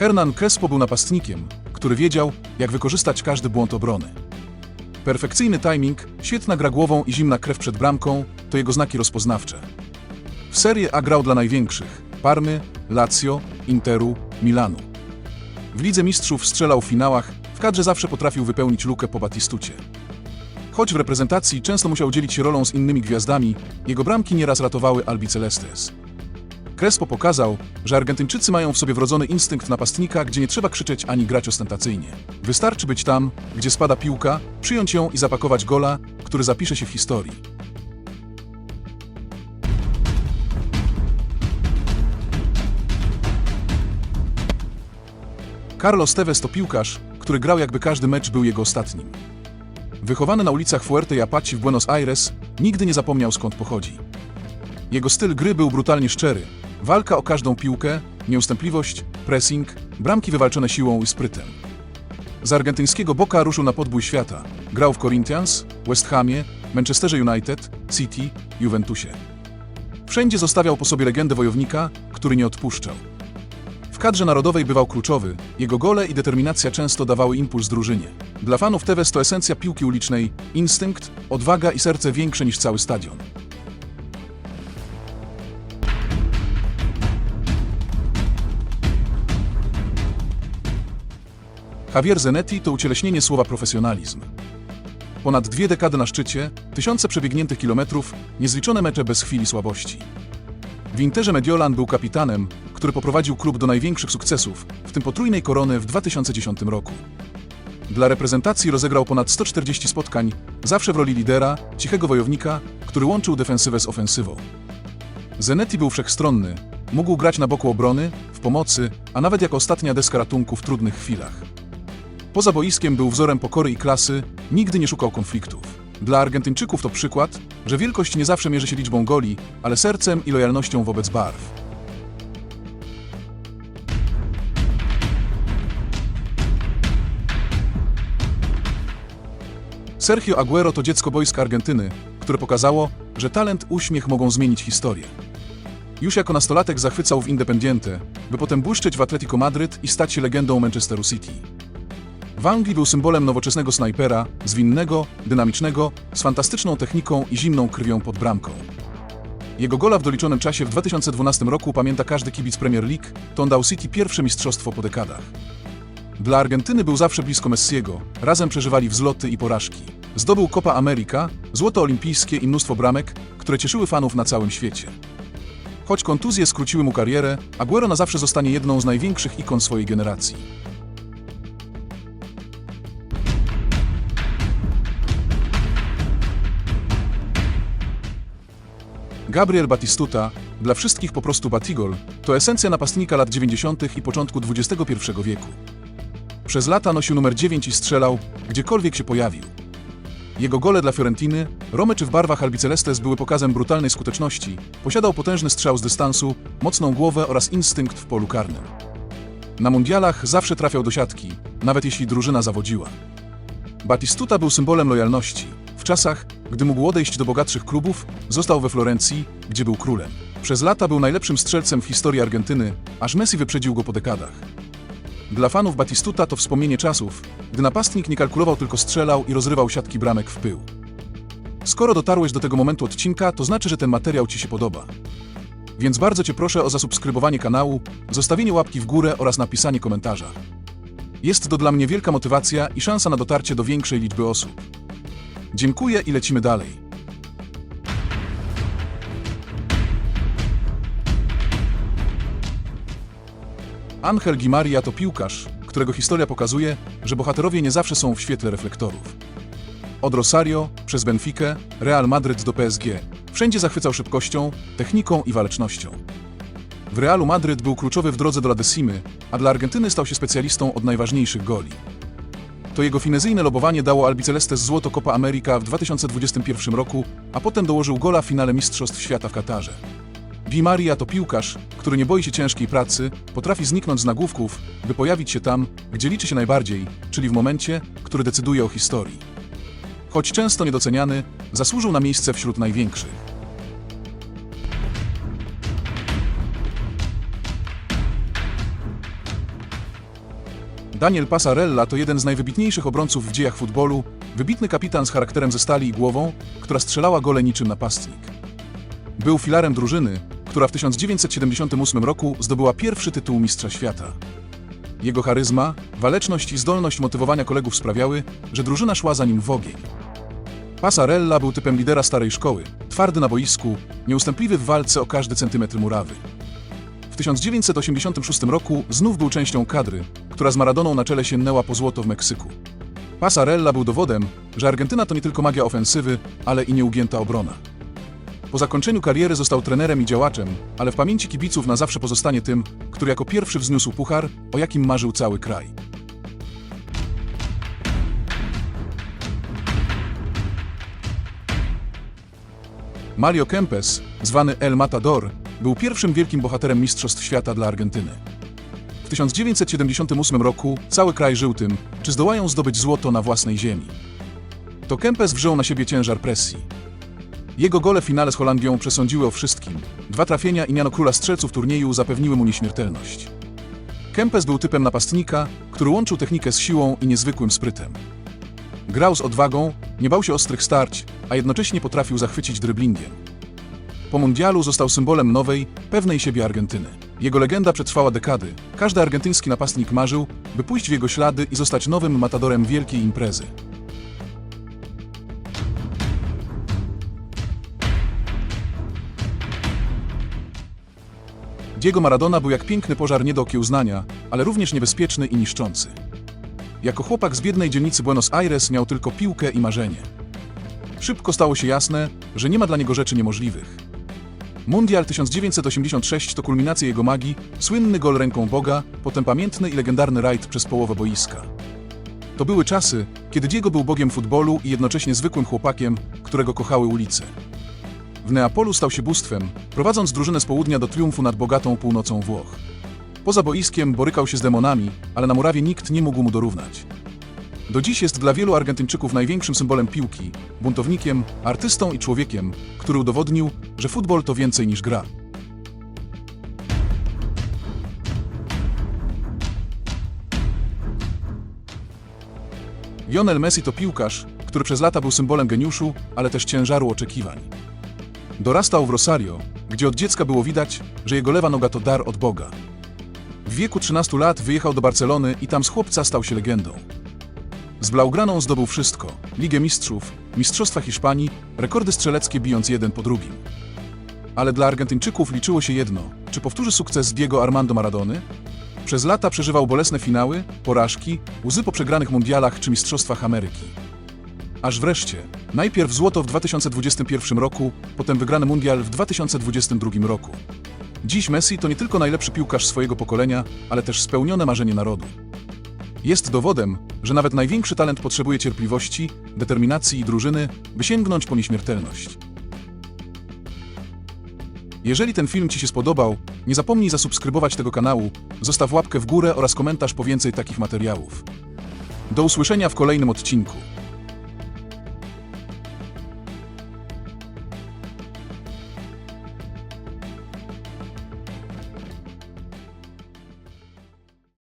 Hernan Crespo był napastnikiem, który wiedział, jak wykorzystać każdy błąd obrony. Perfekcyjny timing, świetna gra głową i zimna krew przed bramką to jego znaki rozpoznawcze. W Serie A grał dla największych Parmy, Lazio, Interu, Milanu. W Lidze Mistrzów strzelał w finałach, w kadrze zawsze potrafił wypełnić lukę po Batistucie. Choć w reprezentacji często musiał dzielić się rolą z innymi gwiazdami, jego bramki nieraz ratowały Albicelestes. Crespo pokazał, że Argentyńczycy mają w sobie wrodzony instynkt napastnika, gdzie nie trzeba krzyczeć ani grać ostentacyjnie. Wystarczy być tam, gdzie spada piłka, przyjąć ją i zapakować gola, który zapisze się w historii. Carlos Tevez to piłkarz, który grał jakby każdy mecz był jego ostatnim. Wychowany na ulicach Fuerte y Apache w Buenos Aires, nigdy nie zapomniał skąd pochodzi. Jego styl gry był brutalnie szczery. Walka o każdą piłkę, nieustępliwość, pressing, bramki wywalczone siłą i sprytem. Z argentyńskiego Boca ruszył na podbój świata. Grał w Corinthians, West Hamie, Manchesterze United, City, Juventusie. Wszędzie zostawiał po sobie legendę wojownika, który nie odpuszczał. W kadrze narodowej bywał kluczowy, jego gole i determinacja często dawały impuls drużynie. Dla fanów Tevez to esencja piłki ulicznej, instynkt, odwaga i serce większe niż cały stadion. Javier Zanetti to ucieleśnienie słowa profesjonalizm. Ponad dwie dekady na szczycie, tysiące przebiegniętych kilometrów, niezliczone mecze bez chwili słabości. W Interze Mediolan był kapitanem, który poprowadził klub do największych sukcesów, w tym potrójnej korony w 2010 roku. Dla reprezentacji rozegrał ponad 140 spotkań, zawsze w roli lidera, cichego wojownika, który łączył defensywę z ofensywą. Zenetti był wszechstronny, mógł grać na boku obrony, w pomocy, a nawet jako ostatnia deska ratunku w trudnych chwilach. Poza boiskiem był wzorem pokory i klasy, nigdy nie szukał konfliktów. Dla Argentyńczyków to przykład, że wielkość nie zawsze mierzy się liczbą goli, ale sercem i lojalnością wobec barw. Sergio Aguero to dziecko boiska Argentyny, które pokazało, że talent, uśmiech mogą zmienić historię. Już jako nastolatek zachwycał w Independiente, by potem błyszczeć w Atletico Madryt i stać się legendą Manchesteru City. W Anglii był symbolem nowoczesnego snajpera, zwinnego, dynamicznego, z fantastyczną techniką i zimną krwią pod bramką. Jego gola w doliczonym czasie w 2012 roku pamięta każdy kibic Premier League, to dał City pierwsze mistrzostwo po dekadach. Dla Argentyny był zawsze blisko Messiego, razem przeżywali wzloty i porażki. Zdobył Copa America, złoto olimpijskie i mnóstwo bramek, które cieszyły fanów na całym świecie. Choć kontuzje skróciły mu karierę, Aguero na zawsze zostanie jedną z największych ikon swojej generacji. Gabriel Batistuta, dla wszystkich po prostu Batigol, to esencja napastnika lat 90. i początku XXI wieku. Przez lata nosił numer 9 i strzelał, gdziekolwiek się pojawił. Jego gole dla Fiorentiny, Rome czy w barwach Albicelestes były pokazem brutalnej skuteczności, posiadał potężny strzał z dystansu, mocną głowę oraz instynkt w polu karnym. Na mundialach zawsze trafiał do siatki, nawet jeśli drużyna zawodziła. Batistuta był symbolem lojalności. W czasach, gdy mógł odejść do bogatszych klubów, został we Florencji, gdzie był królem. Przez lata był najlepszym strzelcem w historii Argentyny, aż Messi wyprzedził go po dekadach. Dla fanów Batistuta to wspomnienie czasów, gdy napastnik nie kalkulował, tylko strzelał i rozrywał siatki bramek w pył. Skoro dotarłeś do tego momentu odcinka, to znaczy, że ten materiał Ci się podoba. Więc bardzo Cię proszę o zasubskrybowanie kanału, zostawienie łapki w górę oraz napisanie komentarza. Jest to dla mnie wielka motywacja i szansa na dotarcie do większej liczby osób. Dziękuję i lecimy dalej. Angel Gimaria to piłkarz, którego historia pokazuje, że bohaterowie nie zawsze są w świetle reflektorów. Od Rosario, przez Benfica, Real Madryt do PSG, wszędzie zachwycał szybkością, techniką i walecznością. W Realu Madryt był kluczowy w drodze do La a dla Argentyny stał się specjalistą od najważniejszych goli. To jego finezyjne lobowanie dało Albicelestes złoto Copa America w 2021 roku, a potem dołożył gola w finale Mistrzostw Świata w Katarze. Di Maria to piłkarz, który nie boi się ciężkiej pracy, potrafi zniknąć z nagłówków, by pojawić się tam, gdzie liczy się najbardziej, czyli w momencie, który decyduje o historii. Choć często niedoceniany, zasłużył na miejsce wśród największych. Daniel Passarella to jeden z najwybitniejszych obrońców w dziejach futbolu, wybitny kapitan z charakterem ze stali i głową, która strzelała gole niczym napastnik. Był filarem drużyny, która w 1978 roku zdobyła pierwszy tytuł Mistrza Świata. Jego charyzma, waleczność i zdolność motywowania kolegów sprawiały, że drużyna szła za nim w ogień. Passarella był typem lidera starej szkoły, twardy na boisku, nieustępliwy w walce o każdy centymetr murawy. W 1986 roku znów był częścią kadry, która z Maradoną na czele sięgnęła po złoto w Meksyku. Passarella był dowodem, że Argentyna to nie tylko magia ofensywy, ale i nieugięta obrona. Po zakończeniu kariery został trenerem i działaczem, ale w pamięci kibiców na zawsze pozostanie tym, który jako pierwszy wzniósł puchar, o jakim marzył cały kraj. Mario Kempes, zwany El Matador, był pierwszym wielkim bohaterem Mistrzostw Świata dla Argentyny. W 1978 roku cały kraj żył tym, czy zdołają zdobyć złoto na własnej ziemi. To Kempes wziął na siebie ciężar presji. Jego gole w finale z Holandią przesądziły o wszystkim. Dwa trafienia i miano króla strzelców turnieju zapewniły mu nieśmiertelność. Kempes był typem napastnika, który łączył technikę z siłą i niezwykłym sprytem. Grał z odwagą, nie bał się ostrych starć, a jednocześnie potrafił zachwycić dryblingiem. Po mundialu został symbolem nowej, pewnej siebie Argentyny. Jego legenda przetrwała dekady. Każdy argentyński napastnik marzył, by pójść w jego ślady i zostać nowym matadorem wielkiej imprezy. Diego Maradona był jak piękny pożar nie do okiełznania, ale również niebezpieczny i niszczący. Jako chłopak z biednej dzielnicy Buenos Aires miał tylko piłkę i marzenie. Szybko stało się jasne, że nie ma dla niego rzeczy niemożliwych. Mundial 1986 to kulminacja jego magii, słynny gol ręką Boga, potem pamiętny i legendarny rajd przez połowę boiska. To były czasy, kiedy Diego był bogiem futbolu i jednocześnie zwykłym chłopakiem, którego kochały ulice. W Neapolu stał się bóstwem, prowadząc drużynę z południa do triumfu nad bogatą północą Włoch. Poza boiskiem borykał się z demonami, ale na murawie nikt nie mógł mu dorównać. Do dziś jest dla wielu Argentyńczyków największym symbolem piłki, buntownikiem, artystą i człowiekiem, który udowodnił, że futbol to więcej niż gra. Lionel Messi to piłkarz, który przez lata był symbolem geniuszu, ale też ciężaru oczekiwań. Dorastał w Rosario, gdzie od dziecka było widać, że jego lewa noga to dar od Boga. W wieku 13 lat wyjechał do Barcelony i tam z chłopca stał się legendą. Z Blaugraną zdobył wszystko: Ligę Mistrzów, Mistrzostwa Hiszpanii, rekordy strzeleckie bijąc jeden po drugim. Ale dla Argentyńczyków liczyło się jedno: czy powtórzy sukces Diego Armando Maradony? Przez lata przeżywał bolesne finały, porażki, łzy po przegranych mundialach czy Mistrzostwach Ameryki. Aż wreszcie, najpierw złoto w 2021 roku, potem wygrany mundial w 2022 roku. Dziś Messi to nie tylko najlepszy piłkarz swojego pokolenia, ale też spełnione marzenie narodu. Jest dowodem, że nawet największy talent potrzebuje cierpliwości, determinacji i drużyny, by sięgnąć po nieśmiertelność. Jeżeli ten film Ci się spodobał, nie zapomnij zasubskrybować tego kanału, zostaw łapkę w górę oraz komentarz po więcej takich materiałów. Do usłyszenia w kolejnym odcinku.